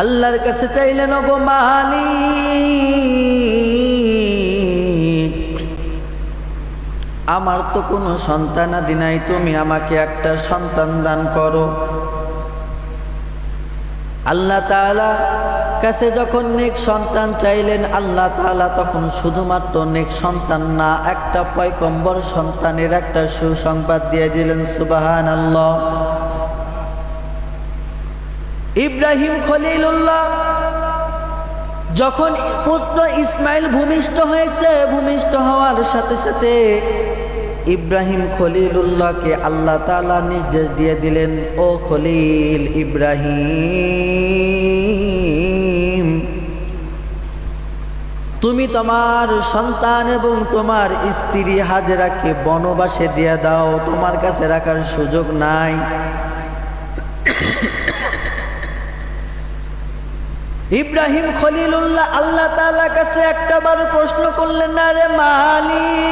আল্লাহর কাছে চাইলেন গো মালি আমার তো কোনো সন্তান আদি নাই, তুমি আমাকে একটা সন্তান দান করো। আল্লাহ তাআলা কাছে যখন নেক সন্তান চাইলেন, আল্লাহ তাআলা তখন শুধুমাত্র নেক সন্তান না, একটা পয়কম্বর সন্তানের একটা সুসংবাদ দিয়ে দিলেন সুবাহান আল্লাহ ইব্রাহিম খলিলুল্লাহ যখন পুত্র ইসমাইল ভূমিষ্ঠ হয়েছে, ভূমিষ্ঠ হওয়ার সাথে সাথে ইব্রাহিম খলিলুল্লাহকে আল্লাহ তালা নির্দেশ দিয়ে দিলেন, ও খলিল ইব্রাহিম তুমি তোমার সন্তান এবং তোমার স্ত্রী হাজেরাকে বনবাসে দিয়ে দাও, তোমার কাছে রাখার সুযোগ নাই। ইব্রাহিম খলিলুল্লাহ আল্লাহ তাআলা কাছে একটাবার প্রশ্ন করলেন, না রে মালিক,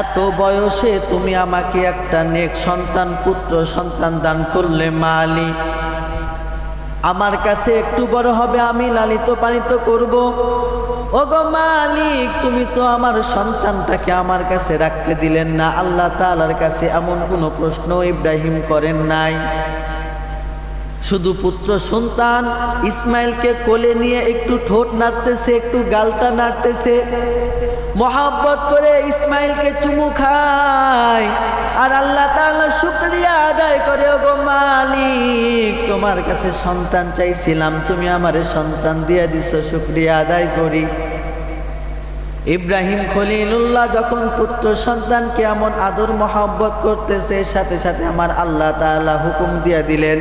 এত বয়সে তুমি আমাকে একটা নেক সন্তান, পুত্র সন্তান দান করলে মালিক? আমার কাছে একটু বড় হবে, আমি লালিত পালিত করব। ওগো মালিক, তুমি তো আমার সন্তানটাকে আমার কাছে রাখতে দিলেন না। আল্লাহ তালার কাছে এমন কোনো প্রশ্ন ইব্রাহিম করেন নাই। শুধু পুত্র সন্তান, ইসমাইলকে কোলে নিয়ে একটু ঠোঁট নাড়তেছে, একটু গালটা নাড়তেছে। মহাব্বত করে ইসমাইলকে চুমু খায়। আর আল্লাহ তাআলা শুকরিয়া আদায় করে ও গো মালিক, তোমার কাছে সন্তান চাইছিলাম, তুমি আমারে সন্তান দিয়ে দিছো, শুকরিয়া আদায় করি। ইব্রাহিম খলিলুল্লাহ যখন পুত্র সন্তানকে এমন আদর মহাব্বত করতেছে, সাথে সাথে আমার আল্লাহ তাআলা হুকুম দিয়ে দিলেন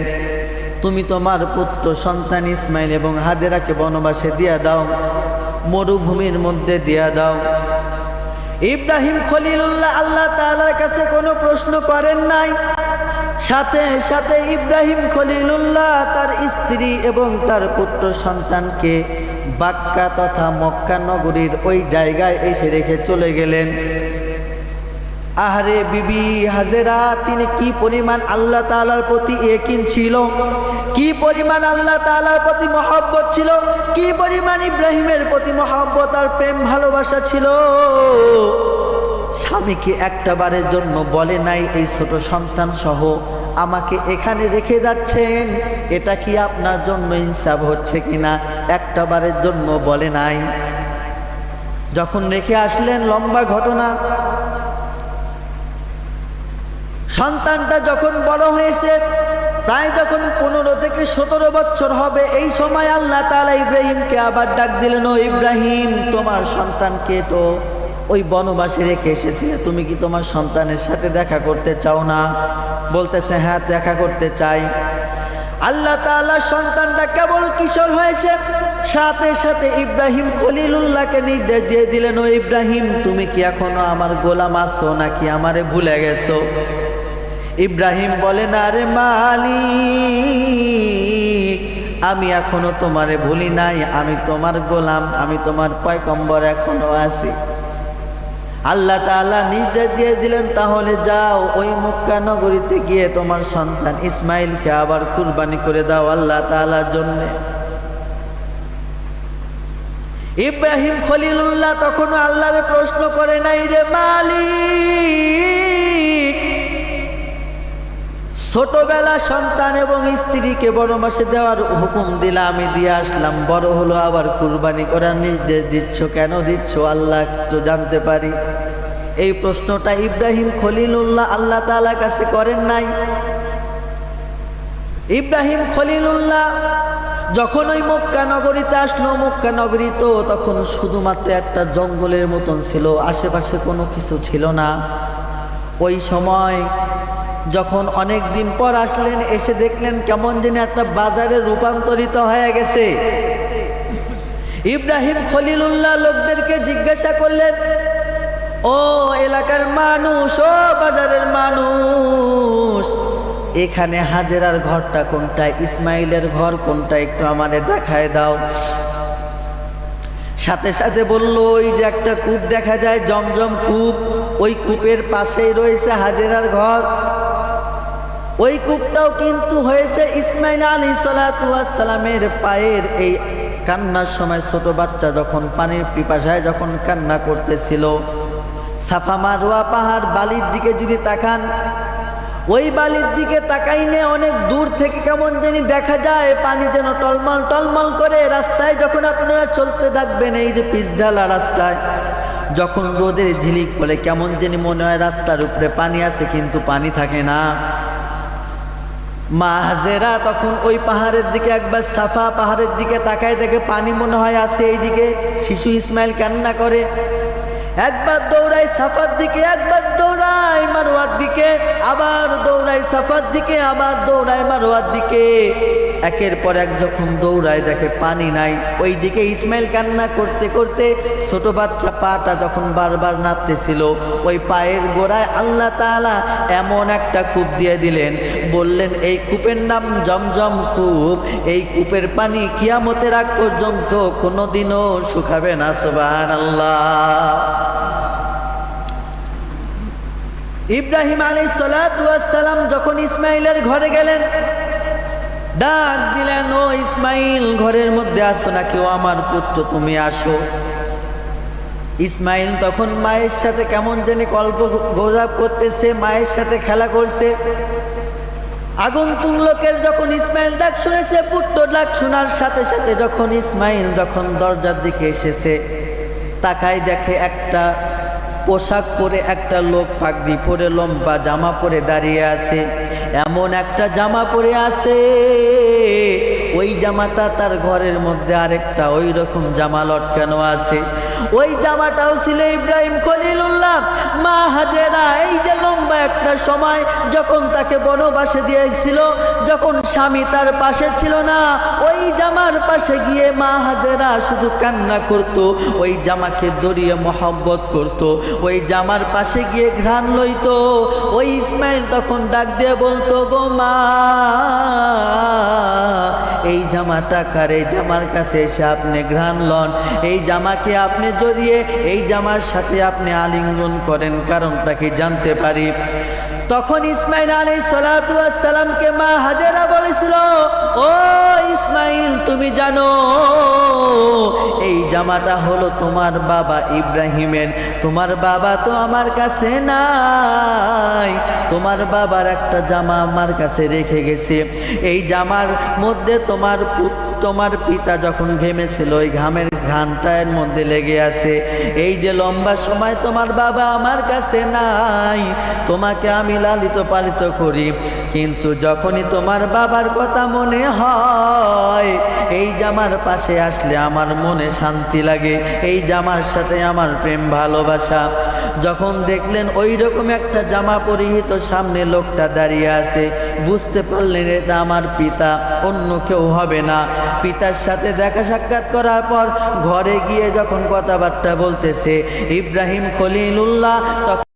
তুমি তোমার পুত্র সন্তান ইসমাইল এবং হাজেরাকে বনবাসে দিয়া দাও, মরুভূমির মধ্যে দিয়া দাও। ইব্রাহিম খলিলুল্লাহ আল্লাহ তাআলার কাছে কোনো প্রশ্ন করেন নাই। সাথে সাথে ইব্রাহিম খলিলুল্লাহ তার স্ত্রী এবং তার পুত্র সন্তানকে বাক্কা তথা মক্কা নগরীর ওই জায়গায় এসে রেখে চলে গেলেন। আহারে বিবি হাজেরা, তিনি কি পরিমাণ আল্লাহ তাআলার প্রতি একিন ছিল? কি পরিমাণ আল্লাহ তাআলার প্রতি মহব্বত ছিল? কি পরিমাণ ইব্রাহিমের প্রতি মহব্বত আর প্রেম ভালোবাসা ছিল? স্বামীকে একটা বারের জন্য বলে নাই, এই ছোট সন্তান সহ আমাকে এখানে রেখে যাচ্ছেন? এটা কি আপনার জন্য ইনসাফ হচ্ছে কিনা? একটা বারের জন্য বলে নাই। যখন রেখে আসলেন, লম্বা ঘটনা। সন্তানটা যখন বড় হয়েছে, প্রায় যখন পনেরো থেকে সতেরো বছর হবে, এই সময় আল্লাহ তালা ইব্রাহিমকে আবার ডাক দিলেন, ও ইব্রাহিম, তোমার সন্তানকে তো ওই বনবাসে রেখে এসেছিলে তুমি কি তোমার সন্তানের সাথে দেখা করতে চাও না? বলতেছে হ্যাঁ দেখা করতে চাই। আল্লাহ তাআলা সন্তানটা কেবল কিশোর হয়েছে, সাথে সাথে ইব্রাহিম খলিলুল্লাহকে নির্দেশ দিয়ে দিলেন, ও ইব্রাহিম, তুমি কি এখনও আমার গোলাম আছো নাকি আমারে ভুলে গেছো? ইব্রাহিম বলে না রে মালি আমি এখনও তোমারে ভুলি নাই, আমি তোমার গোলাম, আমি তোমার পয়কম্বর এখনও আছি। আল্লাহ তাআলা নির্দেশ দিয়ে দিলেন, তাহলে যাও ওই মক্কা নগরীতে গিয়ে তোমার সন্তান ইসমাইলকে আবার কুরবানি করে দাও আল্লাহ তাআলার জন্যে। ইব্রাহিম খলিলুল্লাহ তখনও আল্লাহরে প্রশ্ন করে নাই, রে মালিক ছোটবেলা সন্তান এবং স্ত্রীকে বনবাসে দেওয়ার হুকুম দিলা আমি দিয়ে আসলাম। বড় হলো আবার কুরবানি করার নির্দেশ দিচ্ছ কেন দিচ্ছ? আল্লাহ একটু জানতে পারি। এই প্রশ্নটা ইব্রাহিম খলিলুল্লাহ আল্লাহ তাআলা কাছে করেন নাই। ইব্রাহিম খলিলুল্লাহ যখন ওই মক্কা নগরীতে আসলো, মক্কা নগরী তো তখন শুধুমাত্র একটা জঙ্গলের মতন ছিল, আশেপাশে কোনো কিছু ছিল না। ওই সময় যখন অনেক দিন পর আসলেন, এসে দেখলেন কেমন যেন একটা বাজারে রূপান্তরিত হয়ে গেছে। ইব্রাহিম খলিলুল্লাহ লোকদেরকে জিজ্ঞাসা করলেন, ও এলাকার মানুষ, ও বাজারের মানুষ, এখানে হাজেরার ঘরটা কোনটা, ইসমাইলের ঘর কোনটা একটু আমারে দেখায় দাও। সাথে সাথে বলল, ওই যে একটা কূপ দেখা যায়, জমজম কূপ, ওই কূপের পাশেই রয়েছে হাজেরার ঘর। ওই কূপটাও কিন্তু হয়েছে ইসমাইল আলী সালামের পায়ের এই কান্নার সময় ছোট বাচ্চা যখন পানির পিপাসায় যখন কান্না করতেছিল, সাফা মারোয়া পাহাড় বালির দিকে যদি তাকান, ওই বালির দিকে তাকাইনে অনেক দূর থেকে কেমন জানি দেখা যায় পানি যেন টলমল টলমল করে রাস্তায় যখন আপনারা চলতে থাকবেন এই যে পিচ ঢালা রাস্তায়, যখন রোদের ঝিলিক পড়ে কেমন জানি মনে হয় রাস্তার উপরে পানি আছে কিন্তু পানি থাকে না। মা হাজেরা তখন ওই পাহাড়ের দিকে একবার সাফা পাহাড়ের দিকে তাকায় দেখে পানি মনে হয় আছে এইদিকে। শিশু ইসমাইল কান্না করে, একবার দৌড়াই সাফার দিকে, একবার দৌড়াই মারোয়ার দিকে, আবার দৌড়াই সাফার দিকে, আবার দৌড়াই মারোয়ার দিকে। একের পর এক যখন দৌড়ায় দেখে পানি নাই ওই দিকে ইসমাইল কান্না করতে করতে ছোট বাচ্চা পাটা যখন বারবার নাড়তেছিল, ওই পায়ের গোড়ায় আল্লাহ তাআলা এমন একটা কূপ দিয়ে দিলেন বললেন, এই কূপের নাম জমজম কূপ। এই কূপের পানি কিয়ামতের আগ পর্যন্ত কোনোদিনও শুকাবে না সুবাহ আল্লাহ ইব্রাহিম আলী সালাম যখন ইসমাইলের ঘরে গেলেন, ডাক দিলেন, ও ইসমাইল ঘরের মধ্যে আসো না, কেউ আমার পুত্র, তুমি আসো। ইসমাইল তখন মায়ের সাথে কেমন জানি গল্প গোজাপ করতেছে, মায়ের সাথে খেলা করছে। আগন্তুক লোকের যখন ইসমাইল ডাক শুনেছে, পুত্র ডাক শোনার সাথে সাথে যখন ইসমাইল যখন দরজার দিকে এসেছে, তাকায় দেখে একটা পোশাক পরে একটা লোক পাগড়ি পরে, লম্বা জামা পরে দাঁড়িয়ে আছে। এমন একটা জামা পরে আছে, ওই জামাটা তার ঘরের মধ্যে আরেকটা, ওই রকম জামা লটকানো আছে। ওই জামাটাও ছিল ইব্রাহিম খলিলুল্লাহ। মা হাজেরা, এই যে লম্বা একটা সময় যখন তাকে বনবাসে দিয়েছিল, যখন স্বামী তার পাশে ছিল না, ওই জামার পাশে গিয়ে মা হাজেরা শুধু কান্না করত, ওই জামাকে দড়িয়ে মহব্বত করত, ওই জামার পাশে গিয়ে ঘ্রাণ লইত। ওই ইসমাইল তখন ডাক দিয়ে বলতো, গো মা, এই জামাটা কার? এই জামার কাছে এসে আপনি ঘ্রাণ লন। এই জামাকে আপনি জড়িয়ে এই জামার সাথে আপনি আলিঙ্গন করেন, কারণটা কি জানতে পারি? তখন ইসমাইল আলী সালাতামকে মা হাজেরা বলেছিল, ও ইসমাইল, তুমি জানো, এই জামাটা হলো তোমার বাবা ইব্রাহিমের। তোমার বাবা তো আমার কাছে নাই। তোমার বাবার একটা জামা আমার কাছে রেখে গেছে। এই জামার মধ্যে তোমার তোমার পিতা যখন ঘেমেছিল, ওই ঘামের ঘ্রাণটা এর মধ্যে লেগে আছে। এই যে লম্বা সময় তোমার বাবা আমার কাছে নাই, তোমাকে আমি লালিত পালিত করি। কিন্তু যখনই তোমার বাবার কথা মনে হয়, এই জামার পাশে আসলে আমার মনে শান্তি লাগে, এই জামার সাথে আমার প্রেম ভালোবাসা। যখন দেখলেন ওই রকম একটা জামা পরিহিত সামনে লোকটা দাঁড়িয়ে আছে, বুঝতে পারলেন এটা আমার পিতা, অন্য কেউ হবে না। পিতার সাথে দেখা সাক্ষাৎ করার পর ঘরে গিয়ে যখন কথাবার্তা বলতেছে, ইব্রাহিম খলিলুল্লাহ, তখন